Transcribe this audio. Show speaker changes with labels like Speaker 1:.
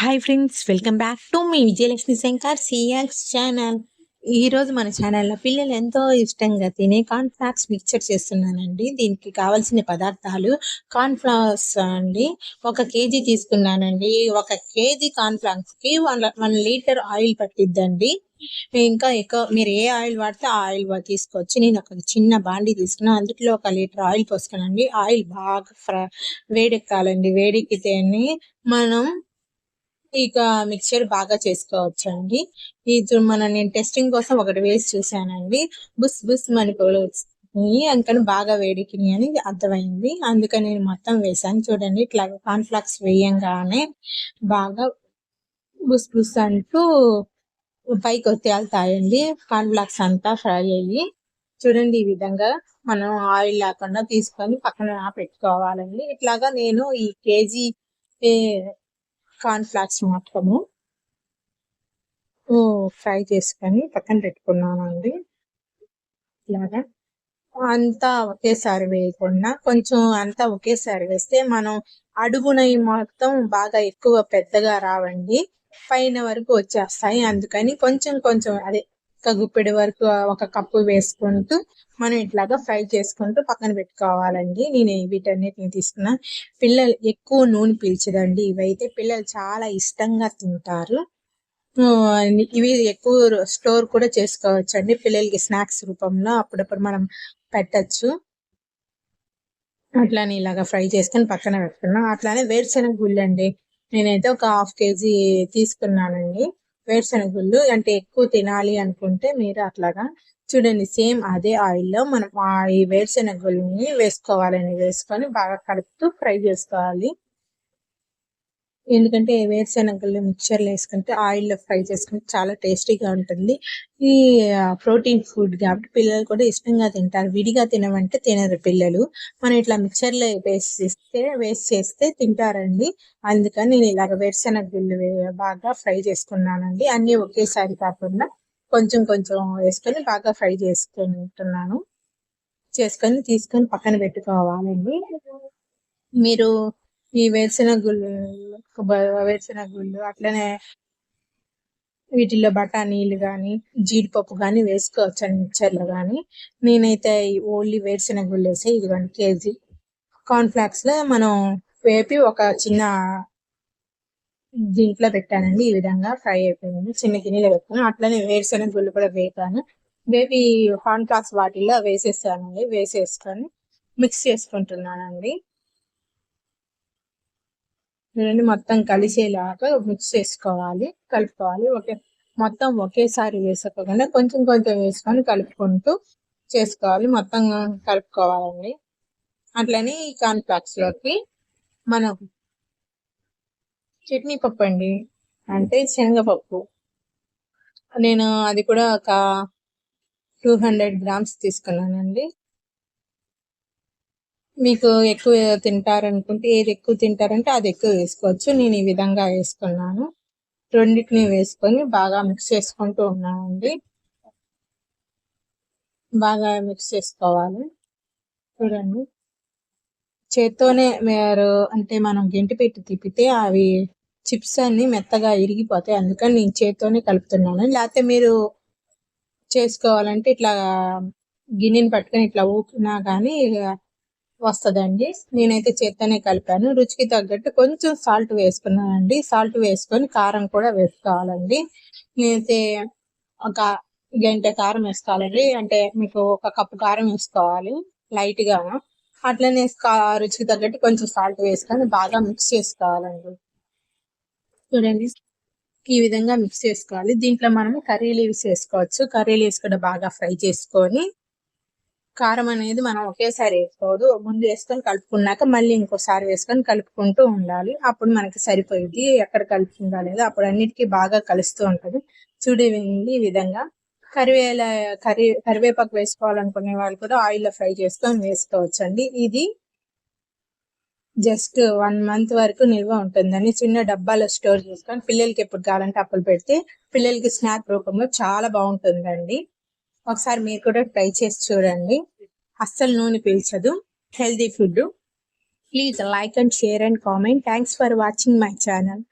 Speaker 1: Hi friends welcome back to me Vijayalakshmi Shankar CX channel ఈరోజు మన ఛానల్లో పిల్లలు ఎంతో ఇష్టంగా తినే కార్న్ఫ్లాక్స్ మిక్చర్ చేస్తున్నానండి. దీనికి కావాల్సిన పదార్థాలు కార్న్ఫ్లవర్స్ అండి. ఒక కేజీ తీసుకున్నానండి. ఒక కేజీ కార్న్ఫ్లాక్స్కి వన్ వన్ లీటర్ ఆయిల్ పట్టిద్దండి. ఇంకా ఎక్కువ మీరు ఏ ఆయిల్ వాడితే ఆ ఆయిల్ తీసుకోవచ్చు. నేను ఒక చిన్న బాండి తీసుకున్నాను అందులో ఒక లీటర్ ఆయిల్ పోసుకున్నానండి. ఆయిల్ బాగా ఫ్ర వేడెక్కాలండి. వేడెక్కితేనే మనం ఇక మిక్చర్ బాగా చేసుకోవచ్చు అండి ఇది మన నేను టెస్టింగ్ కోసం ఒకటి వేసి చూసానండి బుస్ బుస్ మణిపూలు అందుకని బాగా వేడికి అని అర్థమైంది. అందుకని నేను మొత్తం వేసాను చూడండి ఇట్లా కాన్ఫ్లాక్స్ వేయంగానే బాగా బుస్ బుస్ అంటూ పైకి తేలుతాయండి కాన్ఫ్లాక్స్ అంతా ఫ్రై అయ్యి చూడండి ఈ విధంగా మనం ఆయిల్ లేకుండా తీసుకొని పక్కన పెట్టుకోవాలండి. ఇట్లాగా నేను ఈ కేజీ ఫ్లాక్స్ మాత్రము. ఫ్రై చేసుకొని పక్కన పెట్టుకున్నానండి. ఇలాగా. అంతా ఒకేసారి వేయకుండా కొంచెం అంతా ఒకేసారి వేస్తే మనం అడుగున మొత్తం బాగా ఎక్కువ పెద్దగా రావండి. పైన వరకు వచ్చేస్తాయి. అందుకని కొంచెం కొంచెం అదే ఒక గుప్పెడి వరకు ఒక కప్పు వేసుకుంటూ మనం ఇట్లాగా ఫ్రై చేసుకుంటూ పక్కన పెట్టుకోవాలండి. నేను వీటన్నిటిని తీసుకున్నా. పిల్లలు ఎక్కువ నూనె పీల్చదండి ఇవైతే. పిల్లలు చాలా ఇష్టంగా తింటారు. ఇవి ఎక్కువ స్టోర్ కూడా చేసుకోవచ్చు అండి పిల్లలకి స్నాక్స్ రూపంలో అప్పుడప్పుడు మనం పెట్టచ్చు. అట్లానే ఇలాగా ఫ్రై చేసుకొని పక్కన పెట్టుకున్నాం. అట్లానే వేరుశెనగ గుళ్ళు అండి నేనైతే ఒక హాఫ్ కేజీ తీసుకున్నానండి. వేరుశనగ గుళ్ళు అంటే ఎక్కువ తినాలి అనుకుంటే మీరు అట్లాగా చూడండి సేమ్ అదే ఆయిల్లో మనం ఈ వేరుశనగ గుళ్ళని వేసుకోవాలని వేసుకొని బాగా కలుపుతూ ఫ్రై చేసుకోవాలి. ఎందుకంటే వేరుశెనగలు మిక్చర్లు వేసుకుంటే ఆయిల్లో ఫ్రై చేసుకుంటే చాలా టేస్టీగా ఉంటుంది. ఈ ప్రోటీన్ ఫుడ్ కాబట్టి పిల్లలు కూడా ఇష్టంగా తింటారు. విడిగా తినమంటే తినరు పిల్లలు. మనం ఇట్లా మిక్చర్లో వేసి చేస్తే వేస్ట్ చేస్తే తింటారండి. అందుకని నేను ఇలాగ వేరుశెనగలు గుళ్ళు బాగా ఫ్రై చేసుకున్నానండి. అన్నీ ఒకేసారి కాకుండా కొంచెం కొంచెం వేసుకొని బాగా ఫ్రై చేసుకుంటున్నాను. చేసుకొని తీసుకొని పక్కన పెట్టుకోవాలండి. మీరు ఈ వేరుశెనగ గుళ్ళు వేరుశెనగ గుళ్ళు అట్లనే వీటిల్లో బఠానీలు కానీ జీడిపప్పు కానీ వేసుకోవచ్చు మిక్చర్లో కానీ నేనైతే ఓన్లీ వేరుశెనగ గుళ్ళు వేసే ఇది వన్ కేజీ. లో మనం వేపి ఒక చిన్న దీంట్లో పెట్టానండి. ఈ విధంగా ఫ్రై అయిపోయింది. చిన్న గిన్నెలో పెట్టాను అట్లనే వేరుశెనగ గుళ్ళు కూడా వేపాను. వేపి కార్న్ఫ్లాక్స్ వాటిల్లో వేసేసానండి. వేసేసుకొని మిక్స్ చేసుకుంటున్నానండి. చూడండి మొత్తం కలిసేలాగా మిక్స్ చేసుకోవాలి కలుపుకోవాలి. ఒకే మొత్తం ఒకేసారి వేసుకోకుండా కొంచెం కొంచెం వేసుకొని కలుపుకుంటూ చేసుకోవాలి. మొత్తం కలుపుకోవాలండి. అట్లని ఈ లోకి మనం చట్నీ పప్పు అండి. అంటే శనగపప్పు. నేను అది కూడా ఒక టూ హండ్రెడ్ గ్రామ్స్ తీసుకున్నానండి. మీకు ఎక్కువ తింటారనుకుంటే ఏది ఎక్కువ తింటారంటే అది ఎక్కువ వేసుకోవచ్చు. నేను ఈ విధంగా వేసుకున్నాను. రెండింటిని వేసుకొని బాగా మిక్స్ చేసుకుంటూ ఉన్నానండి. బాగా మిక్స్ చేసుకోవాలి. చూడండి. చేత్తోనే మీరు అంటే మనం గెంటి పెట్టి తిప్పితే అవి చిప్స్ అన్ని మెత్తగా ఇరిగిపోతాయి. అందుకని నేను చేత్తోనే కలుపుతున్నాను. లేకపోతే మీరు చేసుకోవాలంటే ఇట్లా గిన్నెని పట్టుకొని ఇట్లా ఊపినా కానీ వస్తుందండి. నేనైతే చేత్తోనే కలిపాను. రుచికి తగ్గట్టు కొంచెం సాల్ట్ వేసుకున్నానండి. సాల్ట్ వేసుకొని కారం కూడా వేసుకోవాలండి. నేనైతే ఒక గంట కారం వేసుకోవాలండి. అంటే మీకు ఒక కప్పు కారం వేసుకోవాలి లైట్గా అట్లనే రుచికి తగ్గట్టు కొంచెం సాల్ట్ వేసుకొని బాగా మిక్స్ చేసుకోవాలండి. చూడండి. ఈ విధంగా మిక్స్ చేసుకోవాలి. దీంట్లో మనము కర్రీ లీవ్స్ వేసుకోవచ్చు కర్రీ లీవ్స్ కూడా బాగా ఫ్రై చేసుకొని కారం అనేది మనం ఒకేసారి వేసుకోవద్దు ముందు వేసుకొని కలుపుకున్నాక మళ్ళీ ఇంకోసారి వేసుకొని కలుపుకుంటూ ఉండాలి. అప్పుడు మనకి సరిపోయింది ఎక్కడ కలుపుకుందా లేదా. అప్పుడు అన్నిటికీ బాగా కలుస్తూ ఉంటుంది. చూడండి ఈ విధంగా. కరివేల కరి కరివేపాకు వేసుకోవాలనుకునే వాళ్ళు కూడా ఆయిల్లో ఫ్రై చేసుకొని వేసుకోవచ్చు అండి ఇది జస్ట్ వన్ మంత్ వరకు నిల్వ ఉంటుందని చిన్న డబ్బాలో స్టోర్ చేసుకొని పిల్లలకి ఎప్పుడు కావాలంటే అప్పులు పెడితే పిల్లలకి స్నాక్ రూపంలో చాలా బాగుంటుందండి. ఒకసారి మీరు కూడా ట్రై చేసి చూడండి. అస్సలు నూనె పీల్చదు. Healthy food please like and share and comment thanks for watching my channel